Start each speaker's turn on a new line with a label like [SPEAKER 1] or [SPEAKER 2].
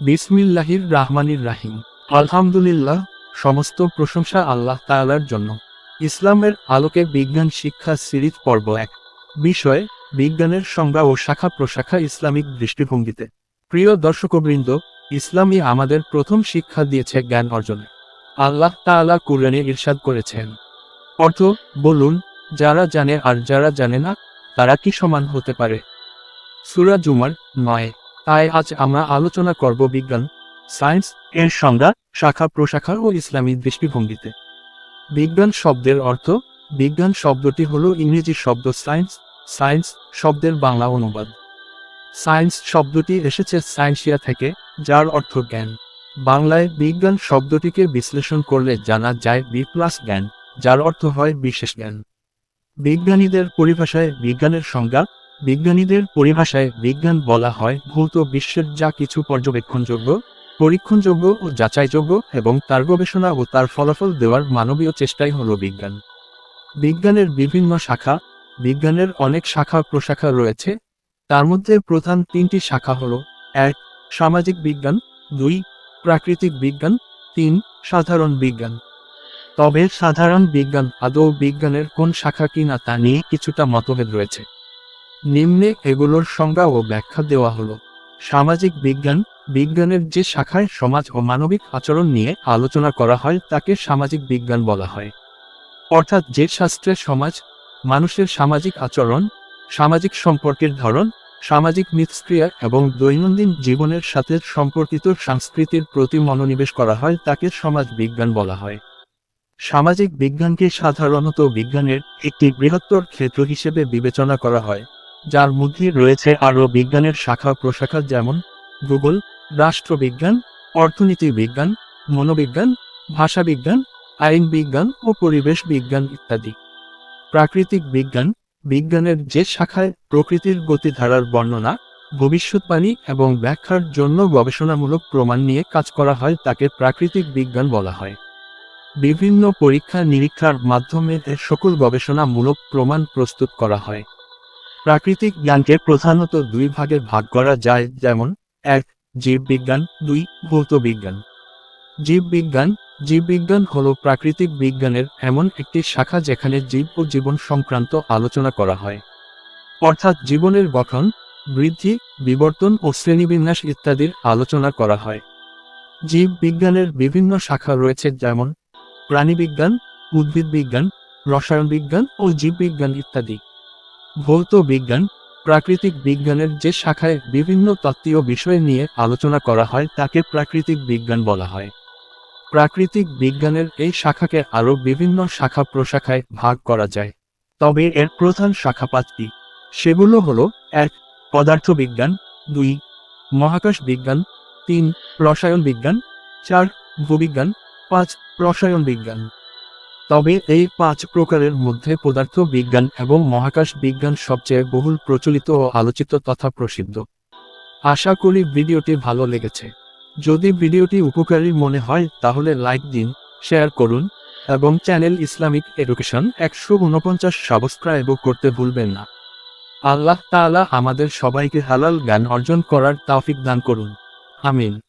[SPEAKER 1] বিসমিল্লাহির রাহমানির রাহিম। আলহামদুলিল্লাহ, সমস্ত প্রশংসা আল্লাহ তাআলার জন্য। ইসলামের আলোকে বিজ্ঞান শিক্ষা সিরিজ পর্ব এক। বিষয়, বিজ্ঞানের সংজ্ঞা ও শাখা প্রশাখা ইসলামিক দৃষ্টিভঙ্গিতে। প্রিয় দর্শকবৃন্দ, ইসলামই আমাদের প্রথম শিক্ষা দিয়েছে জ্ঞান অর্জনে। আল্লাহ তাআলা কুরআনে ইরশাদ করেছেন। অর্থ, বলুন, যারা জানে আর যারা জানে না, তারা কি সমান হতে পারে? সুরা জুমার নয়। তাই আজ আমরা আলোচনা করব বিজ্ঞান, সায়েন্স এর সংজ্ঞা, শাখা প্রশাখা ও ইসলামী দৃষ্টিভঙ্গিতে। বিজ্ঞান শব্দের অর্থ, বিজ্ঞান শব্দটি হল ইংরেজি শব্দ সায়েন্স সায়েন্স শব্দের বাংলা অনুবাদ। সায়েন্স শব্দটি এসেছে সায়েন্সিয়া থেকে, যার অর্থ জ্ঞান। বাংলায় বিজ্ঞান শব্দটিকে বিশ্লেষণ করলে জানা যায় বি প্লাস জ্ঞান, যার অর্থ হয় বিশেষ জ্ঞান। বিজ্ঞানীদের পরিভাষায় বিজ্ঞানের সংজ্ঞা বিজ্ঞানীদের পরিভাষায় বিজ্ঞান বলা হয় ভৌত বিশ্বের যা কিছু পর্যবেক্ষণযোগ্য, পরীক্ষণযোগ্য ও যাচাইযোগ্য এবং তার গবেষণা ও তার ফলাফল দেওয়ার মানবীয় চেষ্টাই হল বিজ্ঞান। বিজ্ঞানের বিভিন্ন শাখা, বিজ্ঞানের অনেক শাখা প্রশাখা রয়েছে। তার মধ্যে প্রধান তিনটি শাখা হল, এক, সামাজিক বিজ্ঞান, দুই, প্রাকৃতিক বিজ্ঞান, তিন, সাধারণ বিজ্ঞান। তবে সাধারণ বিজ্ঞান আদৌ বিজ্ঞানের কোন শাখা কিনা তা নিয়ে কিছুটা মতভেদ রয়েছে। নিম্নে এগুলোর সংজ্ঞা ও ব্যাখ্যা দেওয়া হলো। সামাজিক বিজ্ঞান, বিজ্ঞানের যে শাখায় সমাজ ও মানবিক আচরণ নিয়ে আলোচনা করা হয়, তাকে সামাজিক বিজ্ঞান বলা হয়। অর্থাৎ যে শাস্ত্রে সমাজ, মানুষের সামাজিক আচরণ, সামাজিক সম্পর্কের ধরন, সামাজিক মিথস্ক্রিয়া এবং দৈনন্দিন জীবনের সাথে সম্পর্কিত সংস্কৃতির প্রতি মনোনিবেশ করা হয়, তাকে সমাজ বিজ্ঞান বলা হয়। সামাজিক বিজ্ঞানকে সাধারণত বিজ্ঞানের একটি বৃহত্তর ক্ষেত্র হিসেবে বিবেচনা করা হয়। যার মধ্যে রয়েছে আরও বিজ্ঞানের শাখা প্রশাখা যেমন ভূগোল, রাষ্ট্রবিজ্ঞান অর্থনীতি বিজ্ঞান মনোবিজ্ঞান, ভাষাবিজ্ঞান আইন বিজ্ঞান ও পরিবেশ বিজ্ঞান ইত্যাদি। প্রাকৃতিক বিজ্ঞান, বিজ্ঞানের যে শাখায় প্রকৃতির গতিধারার বর্ণনা, ভবিষ্যৎবাণী এবং ব্যাখ্যার জন্য গবেষণামূলক প্রমাণ নিয়ে কাজ করা হয় তাকে প্রাকৃতিক বিজ্ঞান বলা হয়। বিভিন্ন পরীক্ষা নিরীক্ষার মাধ্যমে এর সকল গবেষণামূলক প্রমাণ প্রস্তুত করা হয়। প্রাকৃতিক জ্ঞানকে প্রধানত দুই ভাগে ভাগ করা যায়, যেমন, এক, জীববিজ্ঞান, দুই ভৌত বিজ্ঞান জীববিজ্ঞান জীববিজ্ঞান হল প্রাকৃতিক বিজ্ঞানের এমন একটি শাখা যেখানে জীব ও জীবন সংক্রান্ত আলোচনা করা হয়। অর্থাৎ জীবনের গঠন, বৃদ্ধি, বিবর্তন ও শ্রেণীবিন্যাস ইত্যাদির আলোচনা করা হয়। জীব বিজ্ঞানের বিভিন্ন শাখা রয়েছে, যেমন, প্রাণীবিজ্ঞান উদ্ভিদ বিজ্ঞান রসায়ন বিজ্ঞান ও জীববিজ্ঞান ইত্যাদি। ভৌত বিজ্ঞান, প্রাকৃতিক বিজ্ঞানের যে শাখায় বিভিন্ন তত্ত্বীয় বিষয় নিয়ে আলোচনা করা হয় তাকে প্রাকৃতিক বিজ্ঞান বলা হয়। প্রাকৃতিক বিজ্ঞানের এই শাখাকে আরও বিভিন্ন শাখা প্রশাখায় ভাগ করা যায়। তবে এর প্রধান শাখা পাঁচটি। সেগুলো হলো, এক, পদার্থবিজ্ঞান, দুই, মহাকাশ বিজ্ঞান, তিন, রসায়ন বিজ্ঞান, চার, ভূবিজ্ঞান, পাঁচ, রসায়ন বিজ্ঞান। তবে এই পাঁচ প্রকারের মধ্যে পদার্থ বিজ্ঞান এবং মহাকাশ বিজ্ঞান সবচেয়ে বহুল প্রচলিত ও আলোচিত তথা প্রসিদ্ধ। আশা করি ভিডিওটি ভালো লেগেছে। যদি ভিডিওটি উপকারী মনে হয়, তাহলে লাইক দিন, শেয়ার করুন, এবং চ্যানেল ইসলামিক এডুকেশন একশো উনপঞ্চাশ সাবস্ক্রাইবও করতে ভুলবেন না। আল্লাহ তাআলা আমাদের সবাইকে হালাল জ্ঞান অর্জন করার তাওফিক দান করুন। আমিন।